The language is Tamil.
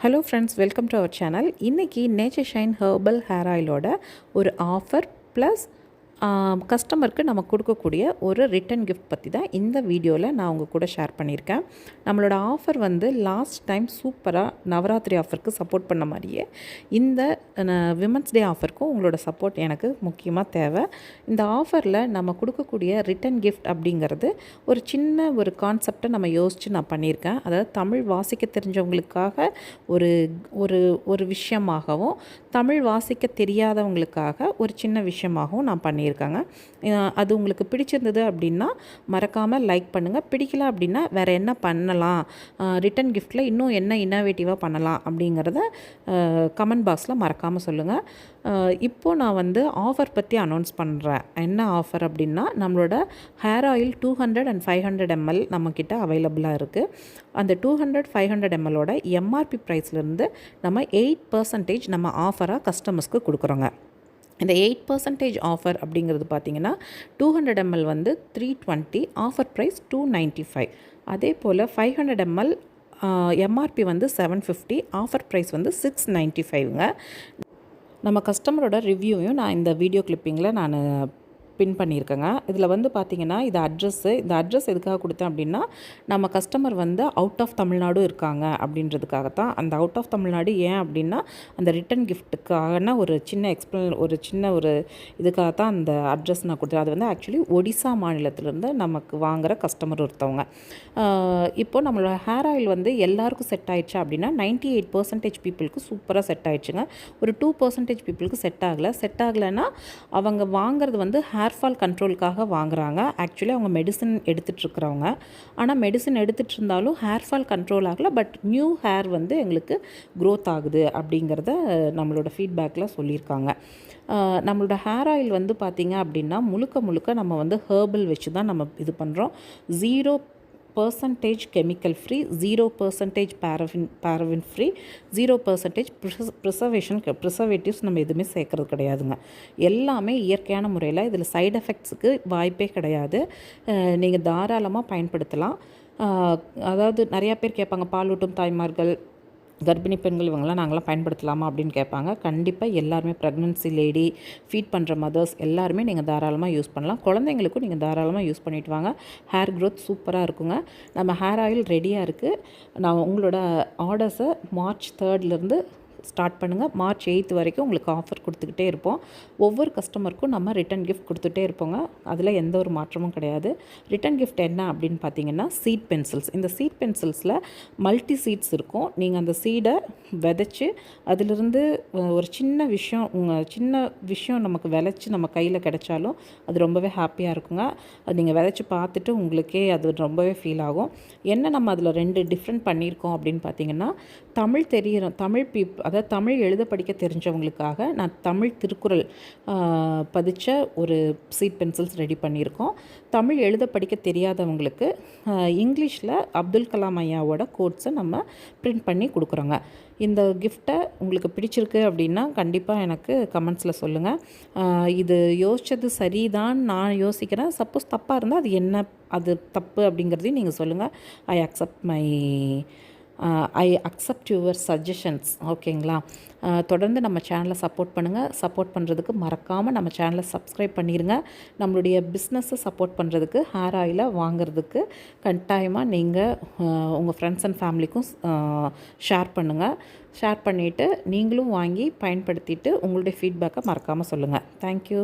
Hello friends welcome to our channel இன்றைக்கி நேச்சர் ஷைன் ஹெர்பல் ஹேர் ஆயிலோட ஒரு ஆஃபர் ப்ளஸ் கஸ்டமருக்கு நம்ம கொடுக்கக்கூடிய ஒரு ரிட்டன் கிஃப்ட் பற்றி தான் இந்த வீடியோவில் நான் உங்கள் கூட ஷேர் பண்ணியிருக்கேன். நம்மளோட ஆஃபர் வந்து லாஸ்ட் டைம் சூப்பராக நவராத்திரி ஆஃபருக்கு சப்போர்ட் பண்ண மாதிரியே இந்த விமன்ஸ் டே ஆஃபருக்கும் உங்களோட சப்போர்ட் எனக்கு முக்கியமாக தேவை. இந்த ஆஃபரில் நம்ம கொடுக்கக்கூடிய ரிட்டன் கிஃப்ட் அப்படிங்கிறது ஒரு சின்ன ஒரு கான்செப்டை நம்ம யோசித்து நான் பண்ணியிருக்கேன். அதாவது தமிழ் வாசிக்க தெரிஞ்சவங்களுக்காக ஒரு ஒரு ஒரு விஷயமாகவும் தமிழ் வாசிக்க தெரியாதவங்களுக்காக ஒரு சின்ன விஷயமாகவும் நான் பண்ணியிருக்கேன். பண்ணியிருக்காங்க. அது உங்களுக்கு பிடிச்சிருந்தது அப்படின்னா மறக்காமல் லைக் பண்ணுங்கள் பிடிக்கல அப்படின்னா வேறு என்ன பண்ணலாம்? ரிட்டன் கிஃப்ட்டில் இன்னும் என்ன இன்னோவேட்டிவாக பண்ணலாம் அப்படிங்கிறத கமெண்ட் பாக்ஸில் மறக்காமல் சொல்லுங்கள் இப்போது நான் வந்து ஆஃபர் பற்றி அனௌன்ஸ் பண்ணுறேன் என்ன ஆஃபர் அப்படின்னா நம்மளோட hair oil two hundred and five hundred ML நம்மக்கிட்ட அவைலபிளாக இருக்குது அந்த டூ ஹண்ட்ரட் ஃபைவ் ஹண்ட்ரட் எம்எலோட எம்ஆர்பி ப்ரைஸ்லேருந்து நம்ம எயிட் பர்சன்டேஜ் நம்ம ஆஃபராக கஸ்டமர்ஸ்க்கு கொடுக்குறோங்க. இந்த எயிட் பர்சன்டேஜ் ஆஃபர் அப்படிங்கிறது பார்த்தீங்கன்னா டூ ஹண்ட்ரட் எம்எல் வந்து three twenty offer price two ninety five அதே போல் ஃபைவ் ஹண்ட்ரட் எம்எல் எம்ஆர்பி வந்து செவன் ஃபிஃப்டி ஆஃபர் ப்ரைஸ் வந்து சிக்ஸ் நைன்ட்டி ஃபைவ்ங்க நம்ம கஸ்டமரோட ரிவ்யூவையும் நான் இந்த வீடியோ கிளிப்பிங்கில் நான் பின் பண்ணியிருக்கேங்க. இதில் வந்து பார்த்தீங்கன்னா இது அட்ரஸ்ஸு இந்த அட்ரஸ் எதுக்காக கொடுத்தேன் அப்படின்னா நம்ம கஸ்டமர் வந்து அவுட் ஆஃப் தமிழ்நாடும் இருக்காங்க அப்படின்றதுக்காக தான் அந்த அவுட் ஆஃப் தமிழ்நாடு ஏன் அப்படின்னா அந்த ரிட்டன் கிஃப்ட்டுக்கான ஒரு சின்ன எக்ஸ்பிளன் ஒரு சின்ன ஒரு இதுக்காக தான் அந்த அட்ரஸ் நான் கொடுத்தேன். அது வந்து ஆக்சுவலி ஒடிசா மாநிலத்திலேருந்து நமக்கு வாங்குகிற கஸ்டமர் ஒருத்தவங்க. இப்போது நம்மளோட ஹேர் ஆயில் வந்து எல்லாருக்கும் செட் ஆயிடுச்சு அப்படின்னா நைன்ட்டி எயிட் பர்சன்டேஜ் பீப்புளுக்கு சூப்பராக செட் ஆயிடுச்சுங்க. ஒரு டூ பர்சன்டேஜ் பீப்புளுக்கு செட் ஆகலை. செட் ஆகலைன்னா அவங்க வாங்குறது வந்து ஹேர் ஃபால் கண்ட்ரோலுக்காக வாங்குறாங்க. ஆக்சுவலி அவங்க மெடிசன் எடுத்துகிட்ருக்குறவங்க ஆனால் மெடிசன் எடுத்துகிட்டு இருந்தாலும் ஹேர் ஃபால் கண்ட்ரோல் ஆகலை. பட் நியூ ஹேர் வந்து எங்களுக்கு க்ரோத் ஆகுது அப்படிங்கிறத நம்மளோட ஃபீட்பேக்கில் சொல்லியிருக்காங்க. நம்மளோட ஹேர் ஆயில் வந்து பார்த்திங்க அப்படின்னா முழுக்க முழுக்க நம்ம வந்து ஹேர்பல் வச்சு தான் நம்ம இது பண்ணுறோம் zero percentage chemical free zero percentage paraben paraben free zero percentage preservation preservatives நம்ம எதுவுமே சேர்க்கறது கிடையாதுங்க. எல்லாமே இயற்கையான முறையில் இதில் சைடு எஃபெக்ட்ஸுக்கு வாய்ப்பே கிடையாது. நீங்கள் தாராளமாக பயன்படுத்தலாம். அதாவது நிறையா பேர் கேட்பாங்க பாலூட்டும் தாய்மார்கள் கர்ப்பிணி பெண்கள் இவங்களாம் நாங்களாம் பயன்படுத்தலாமா அப்படின்னு கேட்பாங்க. கண்டிப்பாக எல்லாருமே ப்ரெக்னென்சி லேடி ஃபீட் பண்ணுற மதர்ஸ் எல்லாருமே நீங்கள் தாராளமாக யூஸ் பண்ணலாம். குழந்தைங்களுக்கும் நீங்கள் தாராளமாக யூஸ் பண்ணிட்டு வாங்க. ஹேர் க்ரோத் சூப்பராக இருக்குங்க. நம்ம ஹேர் ஆயில் ரெடியாக இருக்குது நான் உங்களோட ஆர்டர்ஸை மார்ச் தேர்ட்லேருந்து ஸ்டார்ட் பண்ணுங்கள் மார்ச் எயித் வரைக்கும் உங்களுக்கு ஆஃபர் கொடுத்துக்கிட்டே இருப்போம். ஒவ்வொரு கஸ்டமருக்கும் நம்ம ரிட்டன் கிஃப்ட் கொடுத்துட்டே இருப்போங்க. அதில் எந்த ஒரு மாற்றமும் கிடையாது. ரிட்டன் கிஃப்ட் என்ன அப்படின்னு பார்த்தீங்கன்னா சீட் பென்சில்ஸ் இந்த சீட் பென்சில்ஸில் மல்டி சீட்ஸ் இருக்கும். நீங்கள் அந்த சீடை விதைச்சி அதிலிருந்து ஒரு சின்ன விஷயம் உங்கள் சின்ன விஷயம் நமக்கு விளைச்சி நம்ம கையில் கிடைச்சாலும் அது ரொம்பவே ஹாப்பியாக இருக்குங்க. அது நீங்கள் விதைச்சி பார்த்துட்டு உங்களுக்கே அது ரொம்பவே ஃபீல் ஆகும். என்ன நம்ம அதில் ரெண்டு டிஃப்ரெண்ட் பண்ணியிருக்கோம் அப்படின்னு பார்த்தீங்கன்னா தமிழ் தெரியிற தமிழ் பீப் அதாவது தமிழ் எழுத படிக்க தெரிஞ்சவங்களுக்காக நான் தமிழ் திருக்குறள் பதிச்ச ஒரு சீட் பென்சில்ஸ் ரெடி பண்ணியிருக்கோம். தமிழ் எழுத படிக்க தெரியாதவங்களுக்கு இங்கிலீஷில் அப்துல் கலாம் ஐயாவோட கோட்ஸை நம்ம பிரிண்ட் பண்ணி கொடுக்குறோங்க. இந்த கிஃப்ட்டை உங்களுக்கு பிடிச்சிருக்கு அப்படின்னா கண்டிப்பாக எனக்கு கமெண்ட்ஸில் சொல்லுங்கள் இது யோசித்தது சரிதான் நான் யோசிக்கிறேன். சப்போஸ் தப்பாக இருந்தால் அது என்ன அது தப்பு அப்படிங்கிறதையும் நீங்கள் சொல்லுங்கள் I accept my I accept your suggestions ஓகேங்களா தொடர்ந்து நம்ம சேனலை சப்போர்ட் பண்ணுங்கள் சப்போர்ட் பண்ணுறதுக்கு மறக்காமல் நம்ம சேனலை சப்ஸ்கிரைப் பண்ணிடுங்க நம்மளுடைய பிஸ்னஸை சப்போர்ட் பண்ணுறதுக்கு ஹேர் ஆயிலை வாங்குறதுக்கு கட்டாயமாக நீங்கள் uh, உங்கள் ஃப்ரெண்ட்ஸ் அண்ட் ஃபேமிலிக்கும் ஷேர் uh, பண்ணுங்கள் ஷேர் பண்ணிவிட்டு நீங்களும் வாங்கி பயன்படுத்திட்டு உங்களுடைய ஃபீட்பேக்கை மறக்காமல் சொல்லுங்கள் தேங்க்யூ